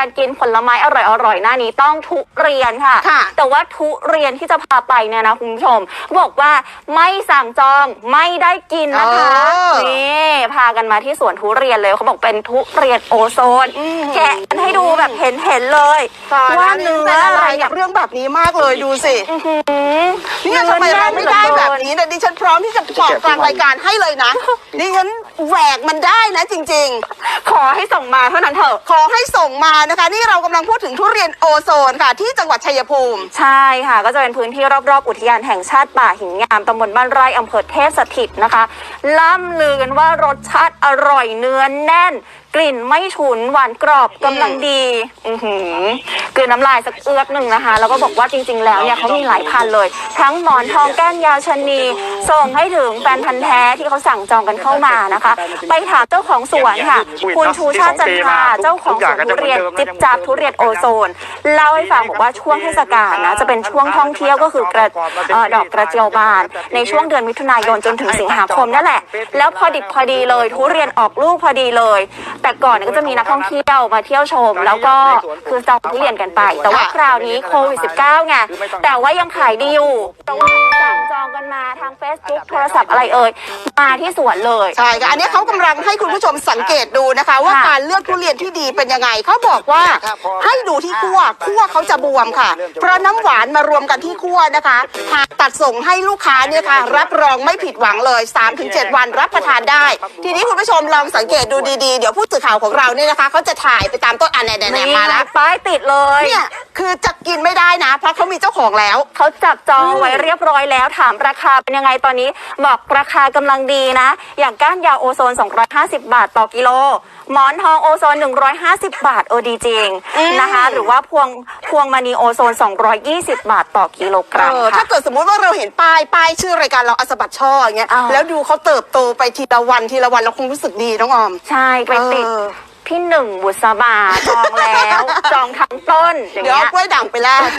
การกินผลไม้อร่อยๆ หน้านี้ต้องทุเรียนค่ะ ค่ะแต่ว่าทุเรียนที่จะพาไปเนี่ยนะคุณผู้ชม บอกว่าไม่สั่งจองไม่ได้กินนะคะเออนี่พากันมาที่สวนทุเรียนเลยเขาบอกเป็นทุเรียนโอโซนอืม แกะกันให้ดูแบบเห็นเห็นๆเลย ว่าว่าเนื้เนื้อออะอะไรไรกัเนี่ยบเรื่องแบบนี้มากเลยดูสิอื้อหือเนี่ยทำไมเราไม่ได้แบบนี้เนี่ยดิฉันพร้อมที่จะบอกกลางรายการให้เลยนะดิฉันแหวกมันได้นะจริง ขอให้ส่งมาเท่านั้นเถอะ ๆ ขอให้ส่งมานะคะ นี่เรากำลังพูดถึงทุเรียนโอโซนค่ะ ที่จังหวัดชัยภูมิ ใช่ค่ะ ก็จะเป็นพื้นที่รอบๆ อุทยานแห่งชาติป่าหินงามตำบลบ้านไร่อำเภอเทพสถิตนะคะ ล่ำลือกันว่ารสชาติอร่อยเนื้อแน่น กลิ่นไม่ฉุนหวานกรอบกำลังดีอือหือกลืนน้ำลายสักเอือกหนึ่งนะคะ แล้วก็บอกว่าจริงๆแล้วเนี่ยเขามีหลายพันเลย ทั้งหมอนทองแก้นยาวชะนีส่งให้ถึงึงแฟนพันธ์แท้ที่เขาสั่งจองกันเข้ามานะคะ ไปถามเจ้าของสวนค่ะ คุณชูชาติจันทราเจ้าของสวนทุเรียนจิบจับทุเรียนโอโซนเล่าให้ฟังบอกว่าช่วงเทศกาลนะจะเป็นช่วงท่องเที่ยวก็คือกระดอกกระเจียวบาน ในช่วงเดือนมิถุนายนจนถึงสิงหาคมนั่นแหละ แล้วพอดิบพอดีเลยทุเรียนออกลูกพอดีเลย แต่ก่อนก็จะมีนักท่องเที่ยวมาเที่ยวชม แล้วก็คือจองทุเรียนกันไป แต่ว่าคราวนี้โควิด -19 ไงแต่ว่ายังขายดีอยู่ สั่งจองกันมาทาง Facebook โทรศัพท์อะไรเอ่ย มาที่สวนเลย ใช่ค่ะอันนี้เขากำลังให้คุณผู้ชมสังเกตดูนะคะ ว่าค่ะการเลือกทุเรียนที่ดีเป็นยังไงเขาบอกว่าให้ดูที่คั่วคั่วเขาจะบวมค่ะ เพราะน้ำหวานมารวมกันที่คั่วนะคะหากตัดส่งให้ลูกค้าเนี่ยค่ะ รับรองไม่ผิดหวังเลย 3-7 วันรับประทานได้ ทีนี้คุณผู้ชมลองสังเกตดูดีๆ เดี๋ยวผู้สื่อข่าวของเราเนี่ยนะคะเขาจะถ่ายไปตามต้นอันแหนนี่ๆมาแล้วป้ายติดเลย เนี่ยคือจะกินไม่ได้นะ เพราะเขามีเจ้าของแล้ว เขาจับจองไว้เรียบร้อยแล้วถามราคาเป็นยังไงตอนนี้ บอกราคากำลังดีนะ อย่างก้านยาวโอโซน 250 บาทต่อกิโลหมอนทองโอโซน 150 บาทเออดีจริงอืมนะคะ หรือว่าพวงพวงมณีโอโซน 220 บาทต่อกิโลกรัมเออถ้าค่ะเกิดสมมุติว่าเราเห็นป้ายป้ายชื่อรายการเราอสบัดช่ออย่างเงี้ยอ่าแล้วดูเขาเติบโตไปทีละวันทีละวันเราคงรู้สึกดีน้องออม ใช่ไปติดเออพี่หนึ่งบุษบาจองแล้ว จองทั้งต้นอย่างเดี๋ยวเงี้เอายกล้วยด่างไปแลก